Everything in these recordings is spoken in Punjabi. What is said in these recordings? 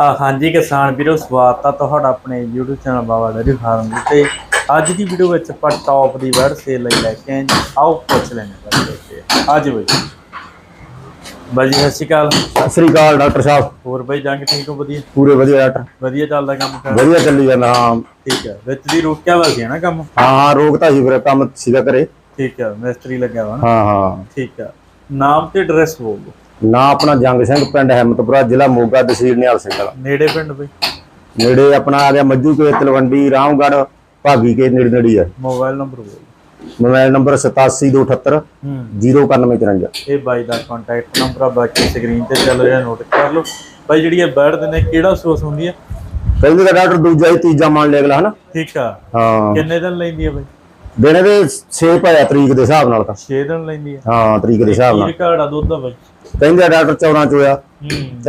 ਆ ਹਾਂਜੀ ਕਿਸਾਨ ਵੀਰੋ ਸਵਾਗਤ ਆ ਤੁਹਾਡਾ ਆਪਣੇ YouTube channel Baba dairy farm ਤੇ ਅੱਜ ਦੀ ਵੀਡੀਓ ਵਿੱਚ ਆਪਾਂ ਟੌਪ ਦੀ ਵਰਡ ਸੇਲ ਲਈ ਲੈ ਕੇ ਆਏ। ਆਓ ਪੁੱਛ ਲੈਣੇ ਬਾਈ ਅੱਜ ਬਈ। ਬਾਈ ਜੀ ਸਤਿ ਸ਼੍ਰੀ ਅਕਾਲ। ਸਤਿ ਸ੍ਰੀ ਅਕਾਲ ਡਾਕਟਰ ਸਾਹਿਬ। ਹੋਰ ਬਾਈ ਜੰਗ ਠੀਕ ਹੋ? ਵਧੀਆ? ਪੂਰੇ ਵਧੀਆ ਡਾਕਟਰ। ਵਧੀਆ ਚੱਲਦਾ ਕੰਮ ਕਰ? ਵਧੀਆ ਚੱਲੀ ਜਾਂਦਾ ਹਾਂ। ਠੀਕ ਹੈ ਵਿੱਚ ਦੀ ਰੋਕਿਆ ਵਾ ਸੀ ਨਾ ਕੰਮ? ਹਾਂ ਹਾਂ ਰੋਗ ਤਾਂ ਸੀ ਫਿਰ ਕੰਮ ਸੀਗਾ ਕਰੇ ਠੀਕ ਹੈ ਮਿਸਤਰੀ ਲੱਗਿਆ ਵਾ ਹਾਂ ਹਾਂ। ਠੀਕ ਹੈ ਨਾਮ ਤੇ ਐਡਰੈਸ ਬੋਲੋ ਨਾ ਆਪਣਾ ਜੰਗ ਸਿੰਘ ਪਿੰਡ ਹਿੰਮਤਪੁਰਾ ਜ਼ਿਲ੍ਹਾ ਮੋਗਾ ਤਹਿਸੀਲ ਨਿਹਾਲ ਸਿੰਘ ਵਾਲਾ। ਨੇੜੇ ਪਿੰਡ ਬਈ? ਨੇੜੇ ਆਪਣਾ ਆ ਗਿਆ ਮੱਜੂ ਕੇ ਤਲਵੰਡੀ ਰਾਮਗੜ੍ਹ ਭਾਗੀ ਕੇ ਨੇੜੇ ਨੇੜੇ ਹੀ ਆ ਮੋਬਾਈਲ ਨੰਬਰ ਮੋਬਾਈਲ ਨੰਬਰ 8728 ਹੂੰ। 09154 ਇਹ ਬਾਈ ਦਾ ਕੰਟੈਕਟ ਨੰਬਰ ਆ ਬਾਕੀ ਸਕਰੀਨ ਤੇ ਚੱਲ ਰਿਹਾ ਨੋਟ ਕਰ ਲਓ। ਬਾਈ ਜਿਹੜੀ ਇਹ ਬਰਡ ਦੇ ਨੇ ਕਿਹੜਾ ਸੋਸ ਹੁੰਦੀ ਆ? ਕਹਿੰਦੇ ਤਾਂ ਡਾਕਟਰ ਦੂਜਾ ਹੀ ਤੀਜਾ ਮੰਨ ਲਿਆ ਅਗਲਾ ਹਨਾ? ਠੀਕ ਆ। ਹਾਂ। ਕਿੰਨੇ ਦਿਨ ਲੈਂਦੀ ਆ ਬਾਈ? ਦਿਨੇ ਦੇ 6 ਪਾਇਆ ਤਰੀਕ ਦੇ ਹਿਸਾਬ ਨਾਲ ਤਾਂ। 6 ਦਿਨ ਲੈਂਦੀ ਆ। ਹਾਂ ਤਰੀਕ ਦੇ ਹਿਸਾਬ ਕੀ ਨਾਲ। ਰਿਕਾਰਡ ਆ ਦੁੱਧ ਦਾ ਬਾਈ। ਕਹਿੰਦੇ ਡਾਕਟਰ 14 ਚੋਇਆ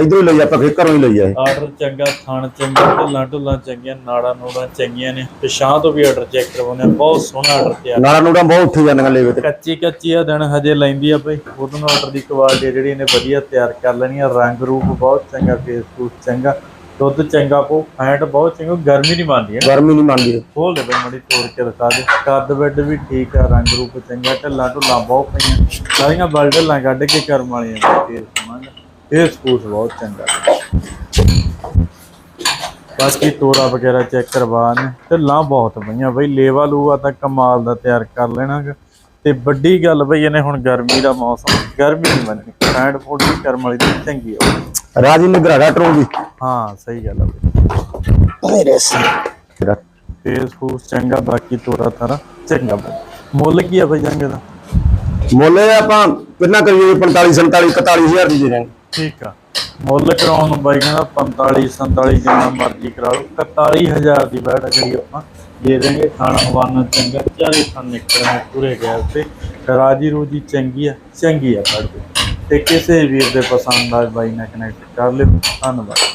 ਇਧਰੋਂ ਹੀ ਲਈ ਆਪਾਂ ਫਿਰ ਘਰੋਂ ਹੀ ਲਈ ਆ ਇਹ। ਆਰਡਰ ਚੰਗਾ ਥਣ ਚੰਗਾ ਢੁੱਲਾਂ ਢੁੱਲਾਂ ਚੰਗੀਆਂ ਨਾੜਾਂ ਨੂੜਾਂ ਚੰਗੀਆਂ ਨੇ। ਸ਼ਾਹ ਤੋਂ ਵੀ ਆਰਡਰ ਚੈੱਕ ਕਰਵਾਉਂਦੇ ਆ। ਬਹੁਤ ਸੋਹਣਾ ਆਰਡਰ ਤਿਆਰ ਨਾਲਾ ਨੂੜਾ ਬਹੁਤ ਉੱਠੀ ਜਾਂਦੀਆਂ ਲੇਵੇ ਤੇ। ਕੱਚੀ ਕੱਚੀ ਆ ਦਿਨ ਹਜੇ ਲੈਂਦੀ ਆ ਬਈ। ਉਹਦੋਂ ਆਰਡਰ ਦੀ ਕੁਆਲਿਟੀ ਜਿਹੜੀ ਇਹਨੇ ਵਧੀਆ ਤਿਆਰ ਕਰ ਲੈਣੀ ਆ। ਰੰਗ ਰੂਪ ਬਹੁਤ ਚੰਗਾ ਫੇਸ ਫੂਸ ਚੰਗਾ। ਦੁੱਧ ਚੰਗਾ ਪੋ ਫੈਟ ਬਹੁਤ ਚੰਗਾ ਗਰਮੀ ਨਹੀਂ ਮੰਨਦੀ ਹੈ ਗਰਮੀ ਨਹੀਂ ਮੰਨਦੀ ਖੋਲ ਦੇ ਬਈ ਮੜੀ ਤੋੜ ਕੇ ਦਿਖਾ ਦੇ। ਕੱਦ ਬੈੱਡ ਵੀ ਠੀਕ ਆ ਰੰਗ ਰੂਪ ਚੰਗਾ ਢੱਲਾ ਢੁੱਲਾ ਬਹੁਤ ਪਈਆਂ। ਸਾਰੀਆਂ ਬਲ ਢੱਲਾਂ ਕੱਢ ਕੇ ਕਰਮ ਵਾਲੀਆਂ ਫੇਰ ਸਮਾਂਗਾ ਇਹ ਸਪੂਸ ਬਹੁਤ ਚੰਗਾ। ਬਾਕੀ ਤੋਰਾ ਵਗੈਰਾ ਚੈੱਕ ਕਰਵਾ ਨੇ। ਢੱਲਾਂ ਬਹੁਤ ਪਈਆਂ ਬਈ ਲੇਵਾ ਲੂਆ ਤਾਂ ਕਮਾਲ ਦਾ ਤਿਆਰ ਕਰ ਲੈਣਾ ਗਾ। ਤੇ ਵੱਡੀ ਗੱਲ ਬਈ ਇਹਨੇ ਹੁਣ ਗਰਮੀ ਦਾ ਮੌਸਮ ਗਰਮੀ ਨਹੀਂ ਮੰਨਣੀ। ਫੂਡ ਵੀ ਕਰਮ ਵਾਲੀ ਚੰਗੀ ਆ। ਰਾਜੀ ਨਿਗਰਾ ਡਾਕਟਰ ਦੀ ਹਾਂ ਸਹੀ ਗੱਲ ਆ ਬਈ। ਮੇਰੇ ਫੇਸ ਫੂਸ ਚੰਗਾ ਬਾਕੀ ਤੋਰਾ ਤਾਰਾ ਚੰਗਾ ਮੁੱਲ ਕੀ ਆ ਬਈ ਜੰਗ ਦਾ? ਮੁੱਲ ਆਪਾਂ ਕਿੰਨਾ ਕਰੀਏ? 45 47 41000 ਦੀ ਦੇ ਦਾਂਗੇ। ਠੀਕ ਆ। ਮੁੱਲ ਕਰਾਉਣ ਨੂੰ ਬਾਈ ਕਹਿੰਦਾ 45 47 ਜਿੰਨਾ ਮਰਜ਼ੀ ਕਰਾ ਲਓ। 41000 ਦੀ ਬੈਠ ਜਿਹੜੀ ਆਪਾਂ ਦੇ ਦੇਂਗੇ। ਖਾਣਾ ਹਵਾਨਾ ਚੰਗਾ। ਚਾਰੇ ਖਾਣ ਨਿਕਲਣੇ ਪੂਰੇ ਗੈਸ ਤੇ। ਰਾਜੀ ਰੂਜੀ ਚੰਗੀ ਆ ਚੰਗੀ ਆ ਬੈਠ ਤੇ। ਕਿਸੇ ਵੀਰ ਦੇ ਪਸੰਦ ਆ ਬਾਈ ਨਾਲ ਕਨੈਕਟ ਕਰ ਲਿਓ। ਧੰਨਵਾਦ।